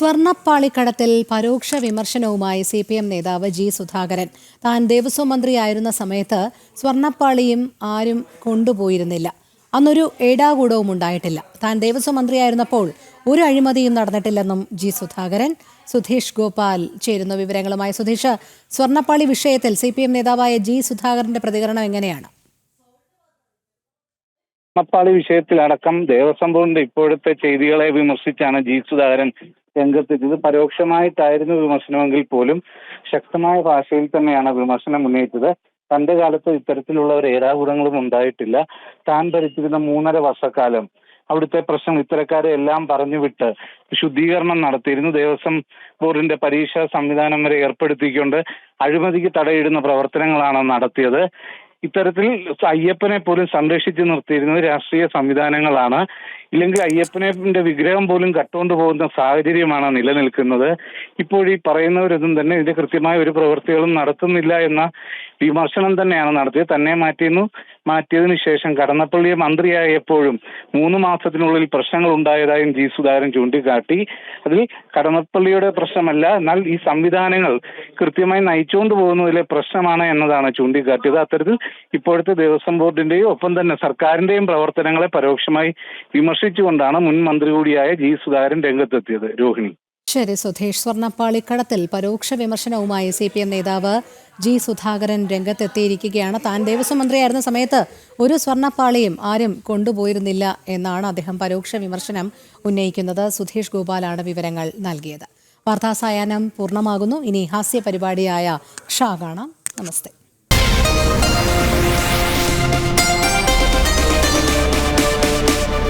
സ്വർണപ്പാളിക്കടത്തിൽ പരോക്ഷ വിമർശനവുമായി C P M നേതാവ് ജി സുധാകരൻ. താൻ ദേവസ്വം മന്ത്രിയായിരുന്ന സമയത്ത് സ്വർണപ്പാളിയും ആരും കൊണ്ടുപോയിരുന്നില്ല. അന്നൊരു ഏടാകൂടവും ഉണ്ടായിട്ടില്ല. താൻ ദേവസ്വം മന്ത്രിയായിരുന്നപ്പോൾ ഒരു അഴിമതിയും നടന്നിട്ടില്ലെന്നും ജി സുധാകരൻ സുധീഷ് ഗോപാൽ ചേരുന്ന വിവരങ്ങളുമായി. സുധീഷ് സ്വർണപ്പാളി വിഷയത്തിൽ സി പി എം നേതാവായ ജി സുധാകരന്റെ പ്രതികരണം എങ്ങനെയാണ്? മപ്പാളി വിഷയത്തിലടക്കം ദേവസ്വം ബോർഡിന്റെ ഇപ്പോഴത്തെ ചെയ്തികളെ വിമർശിച്ചാണ് ജി സുധാകരൻ രംഗത്തെത്തിയത് പരോക്ഷമായിട്ടായിരുന്നു വിമർശനമെങ്കിൽ പോലും ശക്തമായ ഭാഷയിൽ തന്നെയാണ് വിമർശനം ഉന്നയിച്ചത്. തന്റെ കാലത്ത് ഇത്തരത്തിലുള്ള ഒരു ഏരാകുടങ്ങളും ഉണ്ടായിട്ടില്ല. താൻ ഭരിച്ചിരുന്ന മൂന്നര വർഷക്കാലം അവിടുത്തെ പ്രശ്നം ഇത്തരക്കാരെ എല്ലാം പറഞ്ഞു വിട്ട് ശുദ്ധീകരണം നടത്തിയിരുന്നു. ദേവസ്വം ബോർഡിന്റെ പരീക്ഷാ സംവിധാനം വരെ ഏർപ്പെടുത്തിക്കൊണ്ട് അഴിമതിക്ക് തടയിടുന്ന പ്രവർത്തനങ്ങളാണ് നടത്തിയത്. ഇത്തരത്തിൽ അയ്യപ്പനെ പോലും സംരക്ഷിച്ചു നിർത്തിയിരുന്നത് രാഷ്ട്രീയ സംവിധാനങ്ങളാണ്. ഇല്ലെങ്കിൽ അയ്യപ്പനെ വിഗ്രഹം പോലും കട്ടുകൊണ്ട് പോകുന്ന സാഹചര്യമാണ് നിലനിൽക്കുന്നത്. ഇപ്പോൾ ഈ പറയുന്നവരൊന്നും തന്നെ ഇതിന്റെ കൃത്യമായ ഒരു പ്രവൃത്തികളും നടത്തുന്നില്ല എന്ന വിമർശനം തന്നെയാണ് നടത്തിയത്. തന്നെ മാറ്റിയെന്നു മാറ്റിയതിനു ശേഷം കടന്നപ്പള്ളിയെ മന്ത്രിയായപ്പോഴും മൂന്ന് മാസത്തിനുള്ളിൽ പ്രശ്നങ്ങൾ ഉണ്ടായതായും ജി സുധാകരൻ ചൂണ്ടിക്കാട്ടി. അതിൽ കടന്നപ്പള്ളിയുടെ പ്രശ്നമല്ല എന്നാൽ ഈ സംവിധാനങ്ങൾ കൃത്യമായി നയിച്ചുകൊണ്ട് പോകുന്നതിലെ പ്രശ്നമാണ് എന്നതാണ് ചൂണ്ടിക്കാട്ടിയത്. അത്തരത്തിൽ ഇപ്പോഴത്തെ ദേവസ്വം ബോർഡിന്റെയും ഒപ്പം തന്നെ സർക്കാരിന്റെയും പ്രവർത്തനങ്ങളെ പരോക്ഷമായി വിമർശിച്ചുകൊണ്ടാണ് മുൻ മന്ത്രി കൂടിയായ ജി സുധാകരൻ രംഗത്തെത്തിയത്. രോഹിണി. ശരി സുധീഷ് സ്വർണപ്പാളിക്കടത്തിൽ പരോക്ഷ വിമർശനവുമായി സി പി എം നേതാവ് ജി സുധാകരൻ രംഗത്തെത്തിയിരിക്കുകയാണ്. താൻ ദേവസ്വം മന്ത്രിയായിരുന്ന സമയത്ത് ഒരു സ്വർണപ്പാളിയും ആരും കൊണ്ടുപോയിരുന്നില്ല എന്നാണ് അദ്ദേഹം പരോക്ഷ വിമർശനം ഉന്നയിക്കുന്നത്. സുധീഷ് ഗോപാലാണ് വിവരങ്ങൾ നൽകിയത്. വാർത്താ സായാഹ്നം പൂർണമാകുന്നു. ഇനി ഹാസ്യ പരിപാടിയായ ഷാ കാണാം. നമസ്തേ.